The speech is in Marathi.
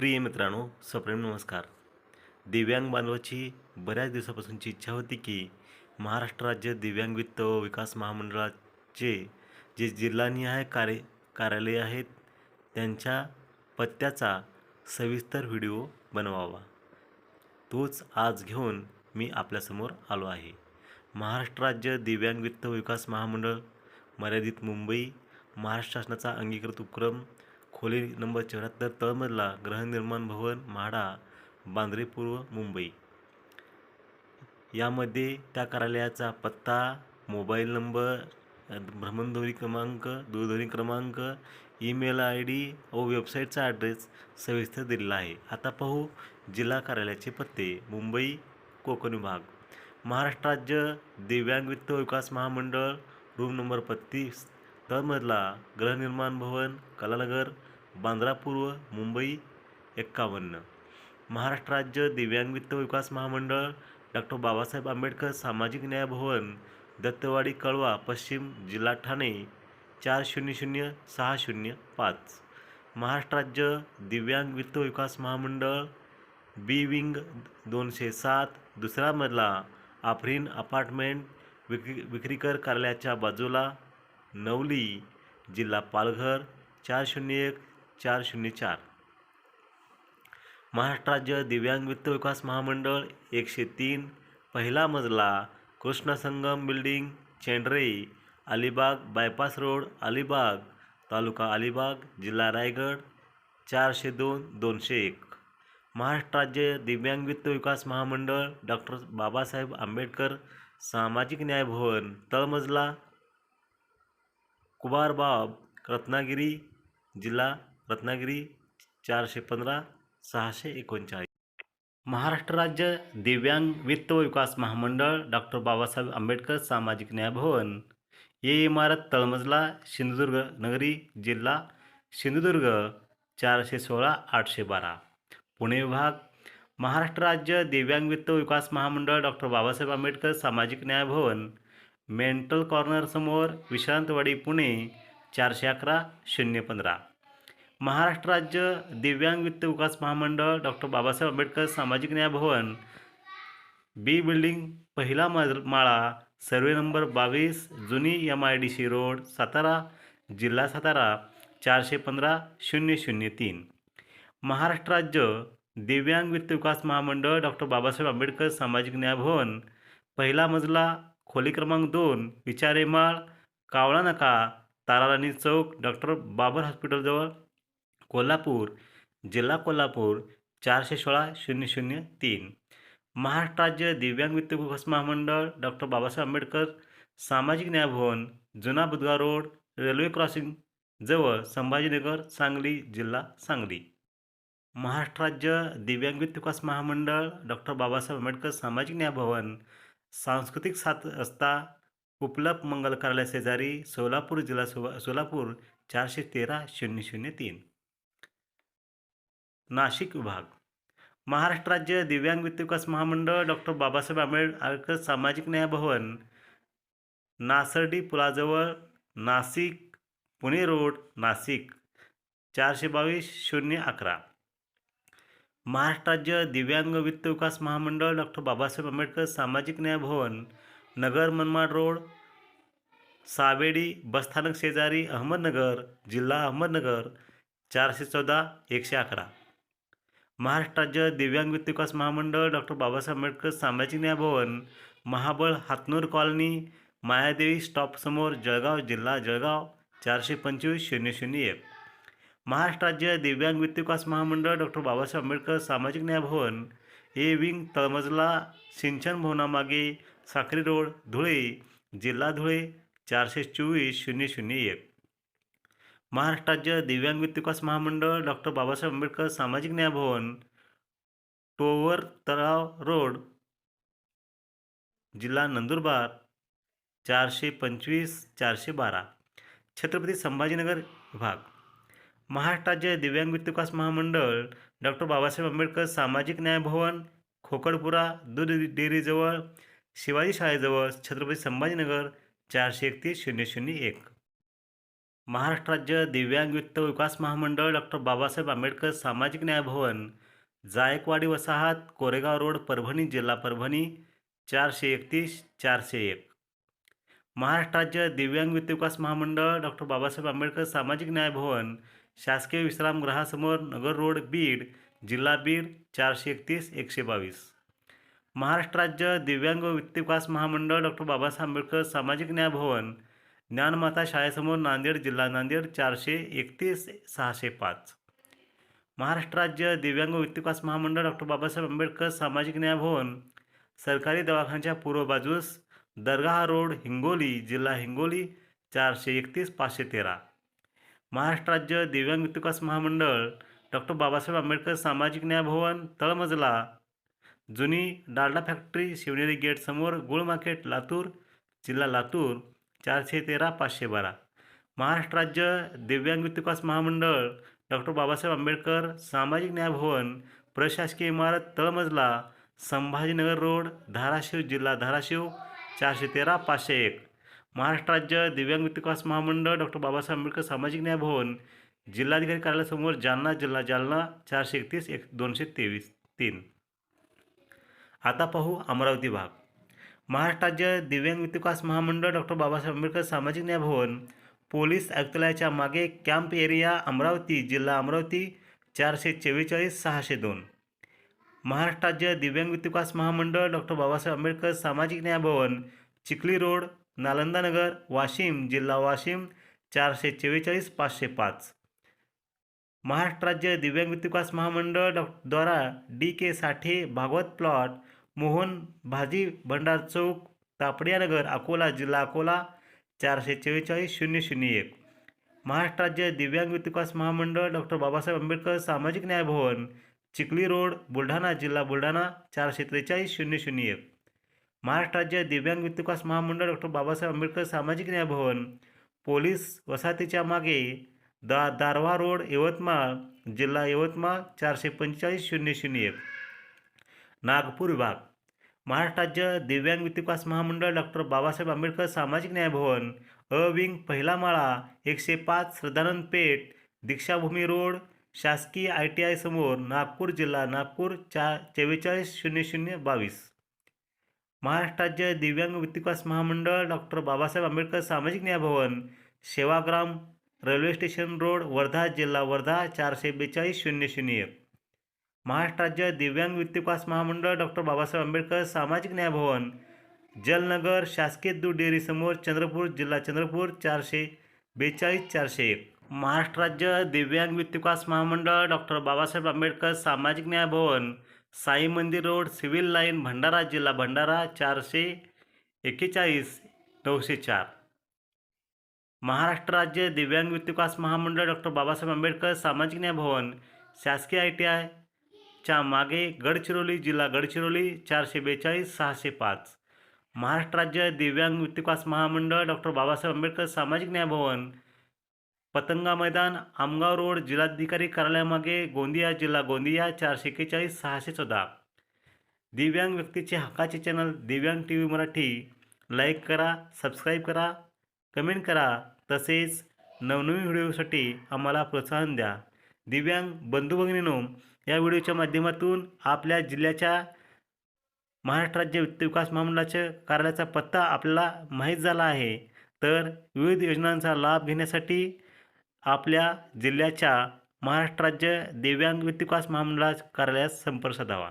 प्रिय मित्रांनो सप्रेम नमस्कार. दिव्यांग बांधवाची बऱ्याच दिवसापासूनची इच्छा होती की महाराष्ट्र राज्य दिव्यांग वित्त व विकास महामंडळाचे जे जिल्हानिहाय कार्य कार्यालय आहेत त्यांच्या पत्त्याचा सविस्तर व्हिडिओ बनवावा. तोच आज घेऊन मी आपल्यासमोर आलो आहे. महाराष्ट्र राज्य दिव्यांग वित्त विकास महामंडळ मर्यादित मुंबई महाराष्ट्र शासनाचा अंगीकृत उपक्रम खोली नंबर चौऱ्याहत्तर तळमजला गृहनिर्माण भवन म्हाडा बांद्रे पूर्व मुंबई. यामध्ये त्या कार्यालयाचा पत्ता मोबाईल नंबर भ्रमणध्वनी क्रमांक दूरध्वनी क्रमांक ईमेल आय डी व वेबसाईटचा ॲड्रेस सविस्तर दिलेला आहे. आता पाहू जिल्हा कार्यालयाचे पत्ते मुंबई कोकण विभाग. महाराष्ट्र राज्य दिव्यांग वित्त विकास महामंडळ रूम नंबर पत्तीस तळमजला गृहनिर्माण भवन कलानगर बांद्रा पूर्व मुंबई एक्कावन्न. महाराष्ट्र राज्य दिव्यांग वित्त विकास महामंडळ डॉक्टर बाबासाहेब आंबेडकर सामाजिक न्याय भवन दत्तवाडी कळवा पश्चिम जिल्हा ठाणे चार शून्य शून्य सहा शून्य पाच. महाराष्ट्र राज्य दिव्यांग वित्त विकास महामंडळ बी विंग दोनशे सात दुसरा मजला आफ्रिन अपार्टमेंट विक्री विक्रीकर कार्यालयाच्या बाजूला नवली जिल्हा पालघर चार शून्य एक चार शून्य चार. महाराष्ट्र राज्य दिव्यांग वित्त विकास महामंडळ एकशे तीन पहिला मजला Krishnasangam building Chendhare Alibag bypass road Alibag तालुका अलिबाग जिल्हा रायगड चारशे दोन दोनशे एक. महाराष्ट्र राज्य दिव्यांग वित्त विकास महामंडळ डॉक्टर बाबासाहेब आंबेडकर सामाजिक न्याय भवन तळमजला कुबारबाब रत्नागिरी जिल्हा रत्नागिरी चारशे पंधरा सहाशे एकोणचाळीस. महाराष्ट्र राज्य दिव्यांग वित्त व विकास महामंडळ डॉक्टर बाबासाहेब आंबेडकर सामाजिक न्याय भवन. ये इमारत तळमजला सिंधुदुर्ग नगरी जिल्हा सिंधुदुर्ग चारशे सोळा आठशे बारा. पुणे विभाग महाराष्ट्र राज्य दिव्यांग वित्त विकास महामंडळ डॉक्टर बाबासाहेब आंबेडकर सामाजिक न्याय भवन. मेंटल कॉर्नरसमोर विश्रांतवाडी पुणे चारशे अकरा शून्य पंधरा. महाराष्ट्र राज्य दिव्यांग वित्त विकास महामंडळ डॉक्टर बाबासाहेब आंबेडकर सामाजिक न्याय भवन बी बिल्डिंग पहिला माळा सर्वे नंबर बावीस जुनी M I D C road Satara जिल्हा सातारा चारशे पंधरा शून्य शून्य तीन. महाराष्ट्र राज्य दिव्यांग वित्त विकास महामंडळ डॉक्टर बाबासाहेब आंबेडकर सामाजिक न्याय भवन पहिला मजला खोली क्रमांक दोन विचारेमाळ कावळा नका ताराराणी चौक डॉक्टर बाबर हॉस्पिटलजवळ कोल्हापूर जिल्हा कोल्हापूर चारशे सोळा शून्य शून्य तीन. महाराष्ट्र राज्य दिव्यांग वित्त विकास महामंडळ डॉक्टर बाबासाहेब आंबेडकर सामाजिक न्याय भवन जुना बुधगा रोड रेल्वे क्रॉसिंग जवळ संभाजीनगर सांगली जिल्हा सांगली. महाराष्ट्र राज्य दिव्यांग वित्त विकास महामंडळ डॉक्टर बाबासाहेब आंबेडकर सामाजिक न्याय भवन सांस्कृतिक सात रस्ता उपलब्ध मंगल कार्यालय शेजारी सोलापूर जिल्हा सो सोलापूर चारशे तेरा शून्य शून्य तीन. नाशिक विभाग. महाराष्ट्र राज्य दिव्यांग वित्त विकास महामंडळ डॉक्टर बाबासाहेब आंबेडकर सामाजिक न्याय भवन नासर्डी पुलाजवळ नाशिक पुणे रोड नाशिक चारशे बावीस शून्य अकरा. महाराष्ट्र राज्य दिव्यांग वित्त विकास महामंडळ डॉक्टर बाबासाहेब आंबेडकर सामाजिक न्याय भवन नगर मनमाड रोड सावेडी बसस्थानक शेजारी अहमदनगर जिल्हा अहमदनगर चारशे चौदा एकशे अकरा. महाराष्ट्र राज्य दिव्यांग वित्त विकास महामंडळ डॉक्टर बाबासाहेब आंबेडकर सामाजिक न्याय भवन महाबळ हातनूर कॉलनी मायादेवी स्टॉपसमोर जळगाव जिल्हा जळगाव चारशे पंचवीस शून्य शून्य एक. महाराष्ट्र राज्य दिव्यांग वित्त विकास महामंडळ डॉक्टर बाबासाहेब आंबेडकर सामाजिक न्याय भवन ए विंग तळमजला सिंचन भवनामागे साखरी रोड धुळे जिल्हा धुळे चारशे चोवीस शून्य शून्य एक. महाराष्ट्र राज्य दिव्यांग वित्त विकास महामंडळ डॉक्टर बाबासाहेब आंबेडकर सामाजिक न्याय भवन टोवर तलाव रोड जिल्हा नंदुरबार चारशे पंचवीस चारशे बारा. छत्रपती संभाजीनगर विभाग. महाराष्ट्र राज्य दिव्यांग वित्त विकास महामंडळ डॉक्टर बाबासाहेब आंबेडकर सामाजिक न्याय भवन खोकडपुरा दूध डेअरीजवळ शिवाजी शाळेजवळ छत्रपती संभाजीनगर चारशे एकतीस शून्य शून्य एक. महाराष्ट्र राज्य दिव्यांग वित्त विकास महामंडळ डॉक्टर बाबासाहेब आंबेडकर सामाजिक न्याय भवन जायकवाडी वसाहत कोरेगाव रोड परभणी जिल्हा परभणी चारशे एकतीस चारशे एक. महाराष्ट्र राज्य दिव्यांग वित्त विकास महामंडळ डॉक्टर बाबासाहेब आंबेडकर सामाजिक न्याय भवन शासकीय विश्रामगृहासमोर नगर रोड बीड जिल्हा बीड चारशे एकतीस एकशे बावीस. महाराष्ट्र राज्य दिव्यांग वित्त विकास महामंडळ डॉक्टर बाबासाहेब आंबेडकर सामाजिक न्याय भवन ज्ञानमाता शाळेसमोर नांदेड जिल्हा नांदेड चारशे एकतीस सहाशे पाच. महाराष्ट्र राज्य दिव्यांग वित्त विकास महामंडळ डॉक्टर बाबासाहेब आंबेडकर सामाजिक न्याय भवन सरकारी दवाखान्याच्या पूर्व बाजूस दरगाह रोड हिंगोली जिल्हा हिंगोली चारशे एकतीस पाचशे तेरा. महाराष्ट्र राज्य दिव्यांग विकास महामंडळ डॉक्टर बाबासाहेब आंबेडकर सामाजिक न्याय भवन तळमजला. जुनी डालडा फॅक्टरी शिवनेरी गेट समोर गुळ मार्केट लातूर जिल्हा लातूर चारशे तेरा पाचशे बारा. महाराष्ट्र राज्य दिव्यांग विकास महामंडळ डॉक्टर बाबासाहेब आंबेडकर सामाजिक न्याय भवन प्रशासकीय इमारत तळमजला संभाजीनगर रोड धाराशिव जिल्हा धाराशिव चारशे तेरा पाचशे एक. महाराष्ट्र राज्य दिव्यांग विकास महामंडळ डॉक्टर बाबासाहेब आंबेडकर सामाजिक न्याय भवन जिल्हाधिकारी कार्यालयासमोर जालना जिल्हा जालना चारशे एकतीस एक दोनशे तेवीस तीन. आता पाहू अमरावती भाग. महाराष्ट्र राज्य दिव्यांग विकास महामंडळ डॉक्टर बाबासाहेब आंबेडकर सामाजिक न्याय भवन पोलीस आयुक्तालयाच्या मागे कॅम्प एरिया अमरावती जिल्हा अमरावती चारशे चव्वेचाळीस सहाशे दोन. महाराष्ट्र राज्य दिव्यांग विकास महामंडळ डॉक्टर बाबासाहेब आंबेडकर सामाजिक न्याय भवन चिखली रोड नालंदा नगर वाशिम जिल्हा वाशिम चारशे चव्वेचाळीस पाचशे पाच. महाराष्ट्र राज्य दिव्यांग वित्त विकास महामंडळ डॉ द्वारा D K Sathe Bhagwat plot Mohan भाजी भंडार चौक तापडियानगर अकोला जिल्हा अकोला चारशे चव्वेचाळीस शून्य शून्य एक. महाराष्ट्र राज्य दिव्यांग वित्त विकास महामंडळ डॉक्टर बाबासाहेब आंबेडकर सामाजिक न्याय भवन चिखली रोड बुलढाणा जिल्हा बुलढाणा चारशे त्रेचाळीस शून्य शून्य एक. महाराष्ट्र राज्य दिव्यांग विकास महामंडळ डॉक्टर बाबासाहेब आंबेडकर सामाजिक न्याय भवन पोलीस वसाहतीच्या मागे दा दारवा रोड यवतमाळ जिल्हा यवतमाळ चारशे पंचेचाळीस शून्य शून्य एक. नागपूर विभाग. महाराष्ट्र राज्य दिव्यांग विकास महामंडळ डॉक्टर बाबासाहेब आंबेडकर सामाजिक न्याय भवन अ विंग पहिला माळा एकशे पाच श्रद्धानंद पेठ दीक्षाभूमी रोड शासकीय आय टी आय समोर नागपूर जिल्हा नागपूर चा चव्वेचाळीस शून्य शून्य बावीस. महाराष्ट्र राज्य दिव्यांग विकास महामंडळ डॉक्टर बाबासाहेब आंबेडकर सामाजिक न्याय भवन Sevagram railway station road Wardha जिल्हा वर्धा चारशे बेचाळीस शून्य शून्य एक. महाराष्ट्र राज्य दिव्यांग विकास महामंडळ डॉक्टर बाबासाहेब आंबेडकर सामाजिक न्याय भवन जलनगर शासकीय दूध डेअरीसमोर चंद्रपूर जिल्हा चंद्रपूर चारशे बेचाळीस चारशे एक. महाराष्ट्र राज्य दिव्यांग विकास महामंडळ डॉक्टर बाबासाहेब आंबेडकर सामाजिक न्याय भवन साई मंदिर रोड सिव्हिल लाईन भंडारा जिल्हा भंडारा चारशे एक्केचाळीस नऊशे चार. महाराष्ट्र राज्य दिव्यांग विकास महामंडळ डॉक्टर बाबासाहेब आंबेडकर सामाजिक न्याय भवन शासकीय आय टी आयच्या मागे गडचिरोली जिल्हा गडचिरोली चारशे बेचाळीस सहाशे पाच. महाराष्ट्र राज्य दिव्यांग विकास महामंडळ डॉक्टर बाबासाहेब आंबेडकर सामाजिक न्याय भवन पतंगा मैदान आमगाव रोड जिल्हाधिकारी कार्यालयामागे गोंदिया जिल्हा गोंदिया चारशे एक्केचाळीस सहाशे चौदा. दिव्यांग व्यक्तीचे हक्काचे channel Divyang T V Marathi. Like करा सबस्क्राईब करा कमेंट करा. तसेच नवनवीन व्हिडिओसाठी आम्हाला प्रोत्साहन द्या. दिव्यांग बंधू भगिनीनो या व्हिडिओच्या माध्यमातून आपल्या जिल्ह्याच्या महाराष्ट्र राज्य वित्त विकास महामंडळाच्या कार्यालयाचा पत्ता आपल्याला माहीत झाला आहे. तर विविध योजनांचा लाभ घेण्यासाठी आपल्या जिल्ह्याच्या महाराष्ट्र राज्य दिव्यांग वित्त विकास महामंडळास कार्यालयास संपर्क साधावा.